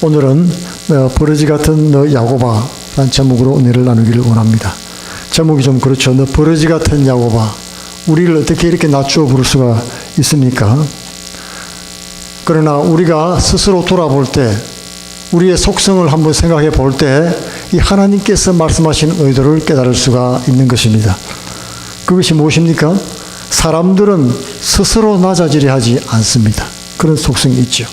오늘은 어, 버러지 같은 너 야고바라는 제목으로 은혜를 나누기를 원합니다. 제목이 좀 그렇죠. 너 버러지 같은 야고바. 우리를 어떻게 이렇게 낮추어 부를 수가 있습니까? 그러나 우리가 스스로 돌아볼 때 우리의 속성을 한번 생각해 볼 때 이 하나님께서 말씀하신 의도를 깨달을 수가 있는 것입니다. 그것이 무엇입니까? 사람들은 스스로 낮아지려 하지 않습니다. 그런 속성이 있죠.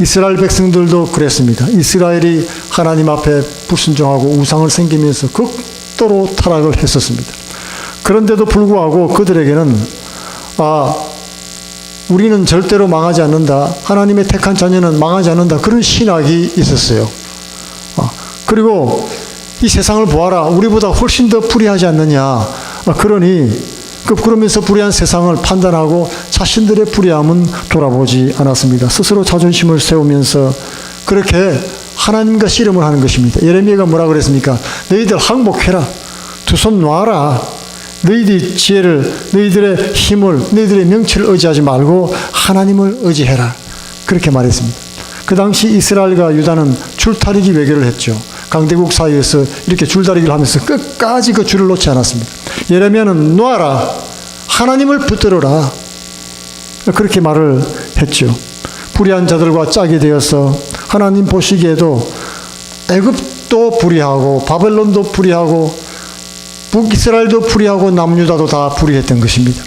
이스라엘 백성들도 그랬습니다. 이스라엘이 하나님 앞에 불순종하고 우상을 생기면서 극도로 타락을 했었습니다. 그런데도 불구하고 그들에게는 아 우리는 절대로 망하지 않는다. 하나님의 택한 자녀는 망하지 않는다. 그런 신학이 있었어요. 아, 그리고 이 세상을 보아라. 우리보다 훨씬 더 불의하지 않느냐. 아, 그러니 그 그러면서 불의한 세상을 판단하고 자신들의 불의함은 돌아보지 않았습니다. 스스로 자존심을 세우면서 그렇게 하나님과 씨름을 하는 것입니다. 예레미야가 뭐라 그랬습니까? 너희들 항복해라. 두 손 놔라. 너희들의 지혜를, 너희들의 힘을, 너희들의 명치를 의지하지 말고 하나님을 의지해라. 그렇게 말했습니다. 그 당시 이스라엘과 유다는 줄타리기 외교를 했죠. 강대국 사이에서 이렇게 줄다리기를 하면서 끝까지 그 줄을 놓지 않았습니다. 예레미야는 놓아라. 하나님을 붙들어라. 그렇게 말을 했죠. 불의한 자들과 짝이 되어서 하나님 보시기에도 애굽도 불의하고 바벨론도 불의하고 북이스라엘도 불의하고 남유다도 다 불의했던 것입니다.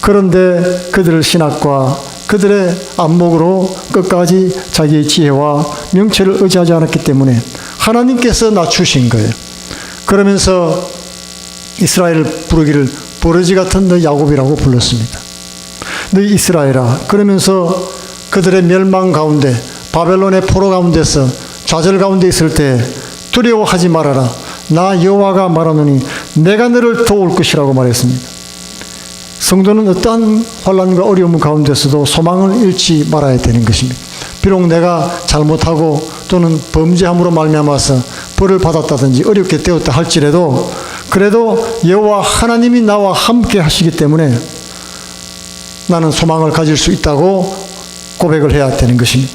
그런데 그들의 신학과 그들의 안목으로 끝까지 자기의 지혜와 명체를 의지하지 않았기 때문에 하나님께서 낮추신 거예요. 그러면서 이스라엘을 부르기를 버러지 같은 너 야곱이라고 불렀습니다. 너희 이스라엘아 그러면서 그들의 멸망 가운데 바벨론의 포로 가운데서 좌절 가운데 있을 때 두려워하지 말아라. 나 여호와가 말하노니 내가 너를 도울 것이라고 말했습니다. 성도는 어떠한 환란과 어려움 가운데서도 소망을 잃지 말아야 되는 것입니다. 비록 내가 잘못하고 또는 범죄함으로 말미암아서 벌을 받았다든지 어렵게 되었다 할지라도 그래도 여호와 하나님이 나와 함께 하시기 때문에 나는 소망을 가질 수 있다고 고백을 해야 되는 것입니다.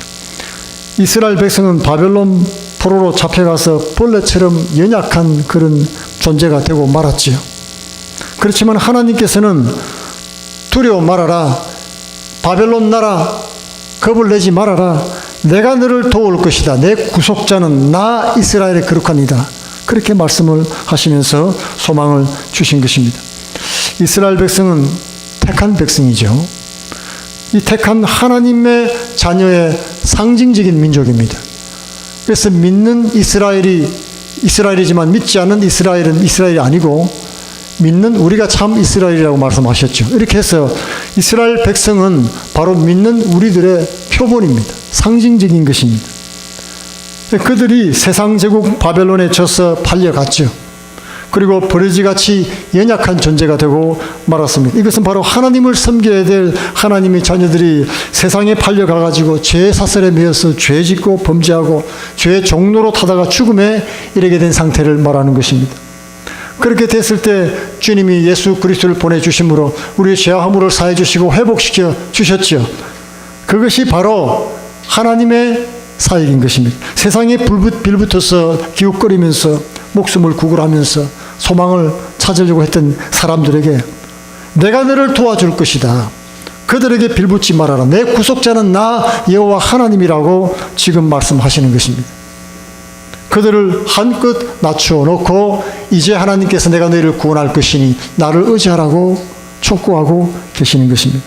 이스라엘 백성은 바벨론 포로로 잡혀가서 벌레처럼 연약한 그런 존재가 되고 말았지요. 그렇지만 하나님께서는 두려워 말아라. 바벨론 나라 겁을 내지 말아라. 내가 너를 도울 것이다. 내 구속자는 나 이스라엘의 거룩한이다. 그렇게 말씀을 하시면서 소망을 주신 것입니다. 이스라엘 백성은 택한 백성이죠. 이 택한 하나님의 자녀의 상징적인 민족입니다. 그래서 믿는 이스라엘이 이스라엘이지만 믿지 않는 이스라엘은 이스라엘이 아니고 믿는 우리가 참 이스라엘이라고 말씀하셨죠. 이렇게 해서 이스라엘 백성은 바로 믿는 우리들의 표본입니다. 상징적인 것입니다. 그들이 세상 제국 바벨론에 져서 팔려갔죠. 그리고 버러지같이 연약한 존재가 되고 말았습니다. 이것은 바로 하나님을 섬겨야 될 하나님의 자녀들이 세상에 팔려가가지고 죄 사슬에 매여서 죄 짓고 범죄하고 죄의 종로로 타다가 죽음에 이르게 된 상태를 말하는 것입니다. 그렇게 됐을 때 주님이 예수 그리스도를 보내 주심으로 우리의 죄와 허물을 사해 주시고 회복시켜 주셨죠. 그것이 바로 하나님의 사역인 것입니다. 세상에 빌붙어서 기웃거리면서 목숨을 구걸하면서 소망을 찾으려고 했던 사람들에게 내가 너를 도와줄 것이다. 그들에게 빌붙지 말아라. 내 구속자는 나 여호와 하나님이라고 지금 말씀하시는 것입니다. 그들을 한껏 낮추어 놓고 이제 하나님께서 내가 너희를 구원할 것이니 나를 의지하라고 촉구하고 계시는 것입니다.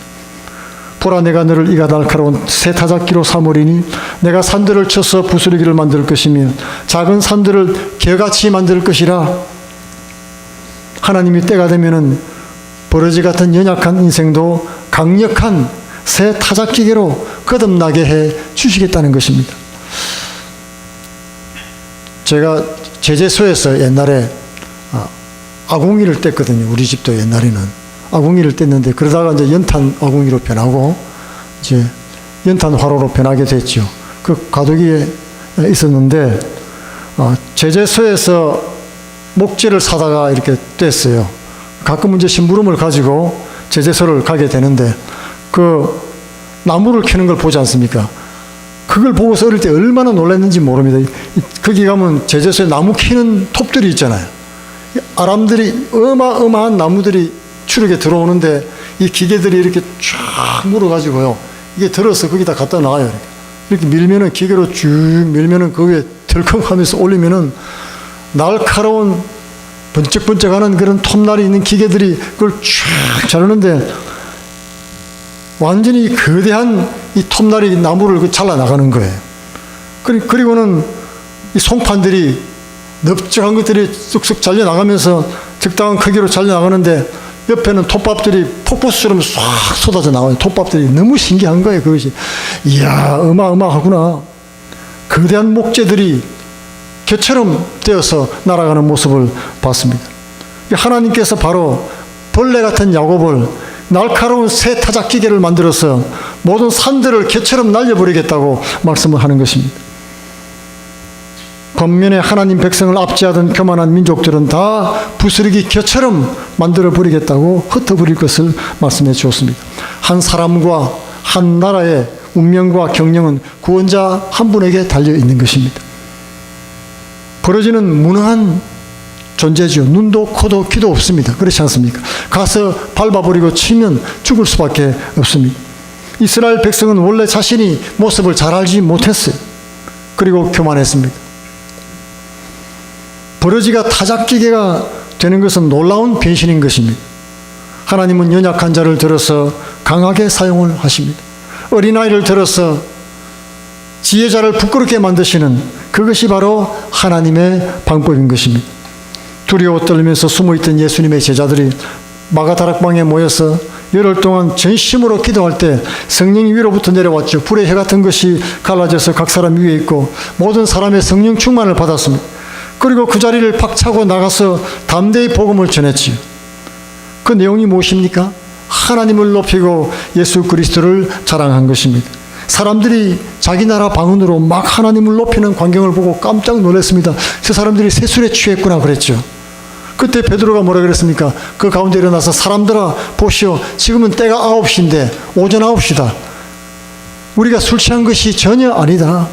보라 내가 너를 이가 날카로운 새 타작기로 삼으리니 내가 산들을 쳐서 부스러기를 만들 것이며 작은 산들을 개같이 만들 것이라 하나님이 때가 되면은 버러지 같은 연약한 인생도 강력한 새 타작기계로 거듭나게 해 주시겠다는 것입니다. 제가 제재소에서 옛날에 아, 아궁이를 뗐거든요. 우리 집도 옛날에는. 아궁이를 뗐는데 그러다가 이제 연탄 아궁이로 변하고 이제 연탄 화로로 변하게 됐죠. 그 가덕이에 있었는데 어, 제재소에서 목재를 사다가 이렇게 뗐어요. 가끔 이제 심부름을 가지고 제재소를 가게 되는데 그 나무를 캐는 걸 보지 않습니까? 그걸 보고서 어릴 때 얼마나 놀랐는지 모릅니다. 이- 거기 가면 제재소에 나무 키는 톱들이 있잖아요. 이 아람들이 어마어마한 나무들이 추력에 들어오는데 이 기계들이 이렇게 쫙 물어가지고요. 이게 들어서 거기다 갖다 놔요. 이렇게 밀면은 기계로 쭉 밀면은 그 위에 덜컹하면서 올리면은 날카로운 번쩍번쩍하는 그런 톱날이 있는 기계들이 그걸 쫙 자르는데 완전히 거대한 이 톱날이 나무를 그 잘라 나가는 거예요. 그리- 그리고는 이 송판들이 넓적한 것들이 쑥쑥 잘려 나가면서 적당한 크기로 잘려 나가는데 옆에는 톱밥들이 폭포수처럼 싹 쏟아져 나와요. 톱밥들이 너무 신기한 거예요. 그것이 이야 어마어마하구나. 거대한 목재들이 개처럼 되어서 날아가는 모습을 봤습니다. 하나님께서 바로 벌레 같은 야곱을 날카로운 새 타작 기계를 만들어서 모든 산들을 개처럼 날려버리겠다고 말씀을 하는 것입니다. 겉면에 하나님 백성을 압제하던 교만한 민족들은 다 부스러기 개처럼 만들어 버리겠다고 흩어버릴 것을 말씀해 주었습니다. 한 사람과 한 나라의 운명과 경영은 구원자 한 분에게 달려 있는 것입니다. 벌어지는 무능한 존재죠. 눈도 코도 귀도 없습니다. 그렇지 않습니까? 가서 밟아버리고 치면 죽을 수밖에 없습니다. 이스라엘 백성은 원래 자신이 모습을 잘 알지 못했어요. 그리고 교만했습니다. 버러지가 타작기계가 되는 것은 놀라운 변신인 것입니다. 하나님은 연약한 자를 들어서 강하게 사용을 하십니다. 어린아이를 들어서 지혜자를 부끄럽게 만드시는 그것이 바로 하나님의 방법인 것입니다. 두려워 떨면서 숨어있던 예수님의 제자들이 마가다락방에 모여서 열흘 동안 전심으로 기도할 때 성령이 위로부터 내려왔죠. 불의 해 같은 것이 갈라져서 각 사람 위에 있고 모든 사람의 성령 충만을 받았습니다. 그리고 그 자리를 박차고 나가서 담대히 복음을 전했지요. 그 내용이 무엇입니까? 하나님을 높이고 예수 그리스도를 자랑한 것입니다. 사람들이 자기 나라 방언으로 막 하나님을 높이는 광경을 보고 깜짝 놀랐습니다. 저 사람들이 세술에 취했구나 그랬죠. 그때 베드로가 뭐라 그랬습니까? 그 가운데 일어나서 사람들아 보시오 지금은 때가 아홉 시인데 오전 아홉 시다. 우리가 술 취한 것이 전혀 아니다.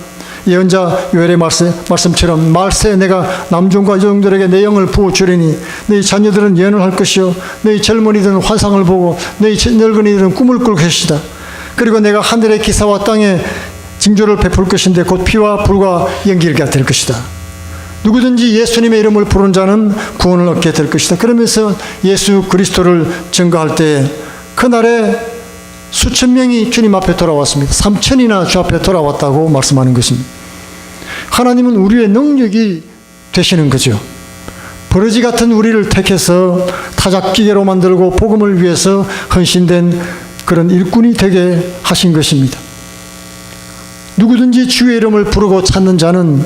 예언자 요엘의 말씀, 말씀 처럼 말세 내가 남종과 여종들에게 내 영을 부어 주리니 너희 자녀들은 예언을 할 것이요 너희 젊은이들은 환상을 보고 너희 늙은이들은 꿈을 꿀 것이다. 그리고 내가 하늘의 기사와 땅에 징조를 베풀 것인데 곧 피와 불과 연기가 될 것이다. 누구든지 예수님의 이름을 부른 자는 구원을 얻게 될 것이다. 그러면서 예수 그리스도를 증거할 때 그날에 수천 명이 주님 앞에 돌아왔습니다. 삼천이나 주 앞에 돌아왔다고 말씀하는 것입니다. 하나님은 우리의 능력이 되시는 거죠. 버러지 같은 우리를 택해서 타작기계로 만들고 복음을 위해서 헌신된 그런 일꾼이 되게 하신 것입니다. 누구든지 주의 이름을 부르고 찾는 자는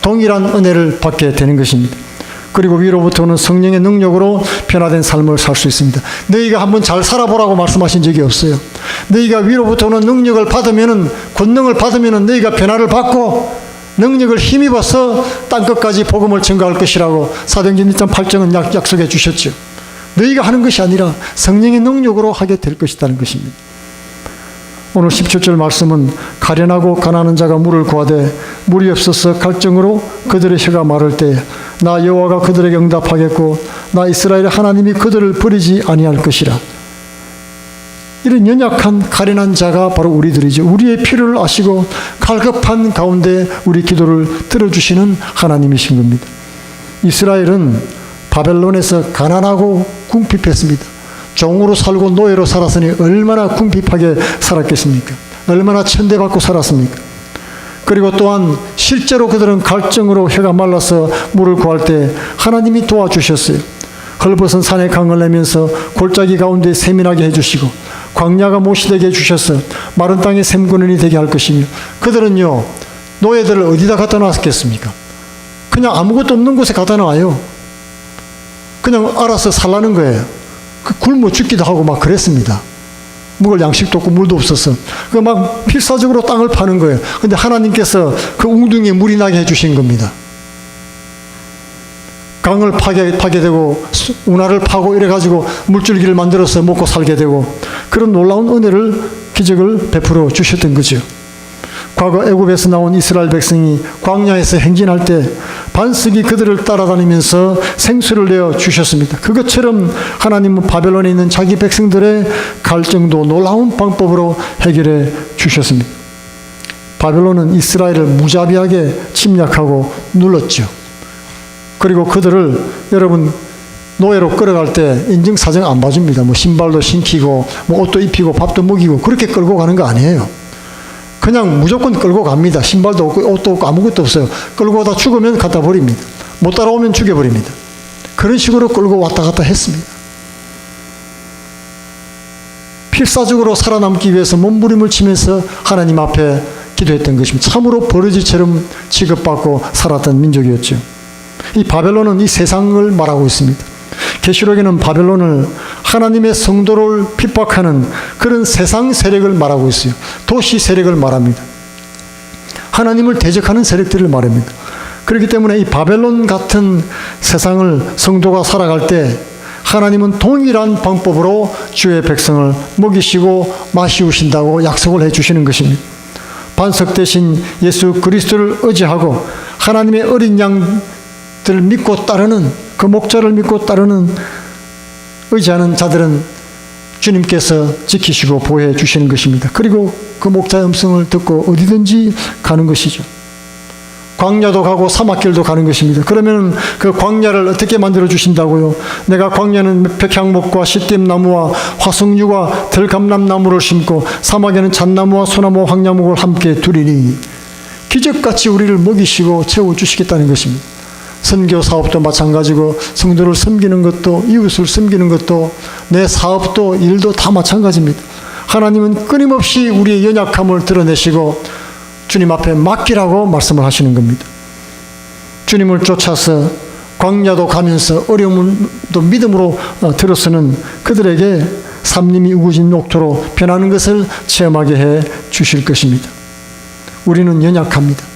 동일한 은혜를 받게 되는 것입니다. 그리고 위로부터는 성령의 능력으로 변화된 삶을 살 수 있습니다. 너희가 한번 잘 살아보라고 말씀하신 적이 없어요. 너희가 위로부터는 능력을 받으면은 권능을 받으면은 너희가 변화를 받고 능력을 힘입어서 땅 끝까지 복음을 증거할 것이라고 사도행전 1장 8절은 약, 약속해 주셨죠. 너희가 하는 것이 아니라 성령의 능력으로 하게 될 것이라는 것입니다. 오늘 17절 말씀은 가련하고 가난한 자가 물을 구하되 물이 없어서 갈증으로 그들의 혀가 마를 때나 여호와가 그들에게 응답하겠고 나 이스라엘의 하나님이 그들을 버리지 아니할 것이라. 이런 연약한 가련한 자가 바로 우리들이죠. 우리의 필요를 아시고 갈급한 가운데 우리 기도를 들어주시는 하나님이신 겁니다. 이스라엘은 바벨론에서 가난하고 궁핍했습니다. 종으로 살고 노예로 살았으니 얼마나 궁핍하게 살았겠습니까? 얼마나 천대받고 살았습니까? 그리고 또한 실제로 그들은 갈증으로 혀가 말라서 물을 구할 때 하나님이 도와주셨어요. 헐벗은 산에 강을 내면서 골짜기 가운데 세민하게 해주시고 광야가 못시되게 해주셔서 마른 땅에 샘구는이 되게 할 것이며 그들은요 노예들을 어디다 갖다 놨겠습니까? 그냥 아무것도 없는 곳에 갖다 놔요. 그냥 알아서 살라는 거예요. 그 굶어 죽기도 하고 막 그랬습니다. 먹을 양식도 없고 물도 없었어. 그막 필사적으로 땅을 파는 거예요. 근데 하나님께서 그 웅둥이에 물이 나게 해주신 겁니다. 강을 파게, 파게 되고, 수- 운하를 파고 이래가지고 물줄기를 만들어서 먹고 살게 되고, 그런 놀라운 은혜를, 기적을 베풀어 주셨던 거죠. 과거 애굽에서 나온 이스라엘 백성이 광야에서 행진할 때 반석이 그들을 따라다니면서 생수를 내어 주셨습니다. 그것처럼 하나님은 바벨론에 있는 자기 백성들의 갈증도 놀라운 방법으로 해결해 주셨습니다. 바벨론은 이스라엘을 무자비하게 침략하고 눌렀죠. 그리고 그들을 여러분 노예로 끌어갈 때 인증사정 안 봐줍니다. 뭐 신발도 신기고 뭐 옷도 입히고 밥도 먹이고 그렇게 끌고 가는 거 아니에요. 그냥 무조건 끌고 갑니다. 신발도 없고 옷도 없고 아무것도 없어요. 끌고 다 죽으면 갖다 버립니다. 못 따라오면 죽여버립니다. 그런 식으로 끌고 왔다 갔다 했습니다. 필사적으로 살아남기 위해서 몸부림을 치면서 하나님 앞에 기도했던 것입니다. 참으로 버러지처럼 취급받고 살았던 민족이었죠. 이 바벨론은 이 세상을 말하고 있습니다. 계시록에는 바벨론을 하나님의 성도를 핍박하는 그런 세상 세력을 말하고 있어요. 도시 세력을 말합니다. 하나님을 대적하는 세력들을 말합니다. 그렇기 때문에 이 바벨론 같은 세상을 성도가 살아갈 때 하나님은 동일한 방법으로 주의 백성을 먹이시고 마시우신다고 약속을 해 주시는 것입니다. 반석 대신 예수 그리스도를 의지하고 하나님의 어린 양들을 믿고 따르는 그 목자를 믿고 따르는 의지하는 자들은 주님께서 지키시고 보호해 주시는 것입니다. 그리고 그 목자의 음성을 듣고 어디든지 가는 것이죠. 광야도 가고 사막길도 가는 것입니다. 그러면 그 광야를 어떻게 만들어 주신다고요? 내가 광야는 백향목과 시띠나무와 화석류와 들감람나무를 심고 사막에는 잣나무와 소나무 황야목을 함께 두리니 기적같이 우리를 먹이시고 채워 주시겠다는 것입니다. 선교 사업도 마찬가지고 성도를 섬기는 것도 이웃을 섬기는 것도 내 사업도 일도 다 마찬가지입니다. 하나님은 끊임없이 우리의 연약함을 드러내시고 주님 앞에 맡기라고 말씀을 하시는 겁니다. 주님을 쫓아서 광야도 가면서 어려움도 믿음으로 어, 들어서는 그들에게 삼림이 우거진 녹토로 변하는 것을 체험하게 해 주실 것입니다. 우리는 연약합니다.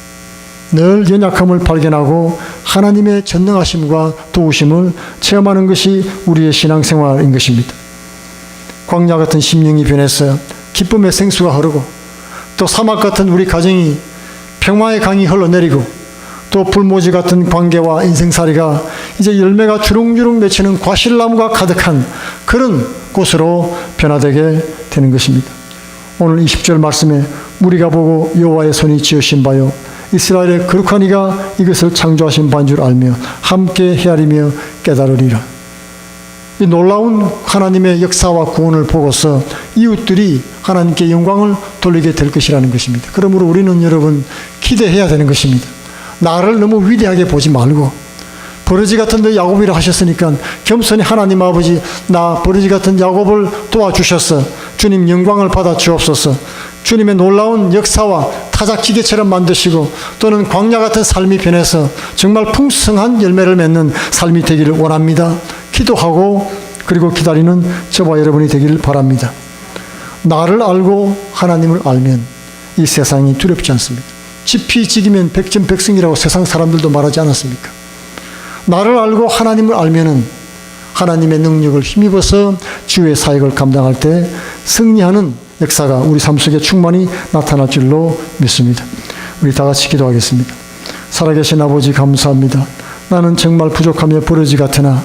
늘 연약함을 발견하고 하나님의 전능하심과 도우심을 체험하는 것이 우리의 신앙생활인 것입니다. 광야 같은 심령이 변해서 기쁨의 생수가 흐르고 또 사막 같은 우리 가정이 평화의 강이 흘러내리고 또 불모지 같은 관계와 인생살이가 이제 열매가 주렁주렁 맺히는 과실나무가 가득한 그런 곳으로 변화되게 되는 것입니다. 오늘 20절 말씀에 우리가 보고 여호와의 손이 지으신 바요 이스라엘의 이가 이것을 창조하신 바인 줄 알며 함께 헤아리며 깨달으리라. 이 놀라운 하나님의 역사와 구원을 보고서 이웃들이 하나님께 영광을 돌리게 될 것이라는 것입니다. 그러므로 우리는 여러분 기대해야 되는 것입니다. 나를 너무 위대하게 보지 말고 버러지 같은 너 야곱이라 하셨으니까 겸손히 하나님 아버지 나 버러지 같은 야곱을 도와주셔서 주님 영광을 받아 주옵소서 주님의 놀라운 역사와 타작 기계처럼 만드시고 또는 광야 같은 삶이 변해서 정말 풍성한 열매를 맺는 삶이 되기를 원합니다. 기도하고 그리고 기다리는 저와 여러분이 되기를 바랍니다. 나를 알고 하나님을 알면 이 세상이 두렵지 않습니다. 지피지기면 백전백승이라고 세상 사람들도 말하지 않았습니까? 나를 알고 하나님을 알면은 하나님의 능력을 힘입어서 주의 사역을 감당할 때 승리하는 역사가 우리 삶 속에 충만히 나타날 줄로 믿습니다. 우리 다 같이 기도하겠습니다. 살아계신 아버지 감사합니다. 나는 정말 부족하며 버러지 같으나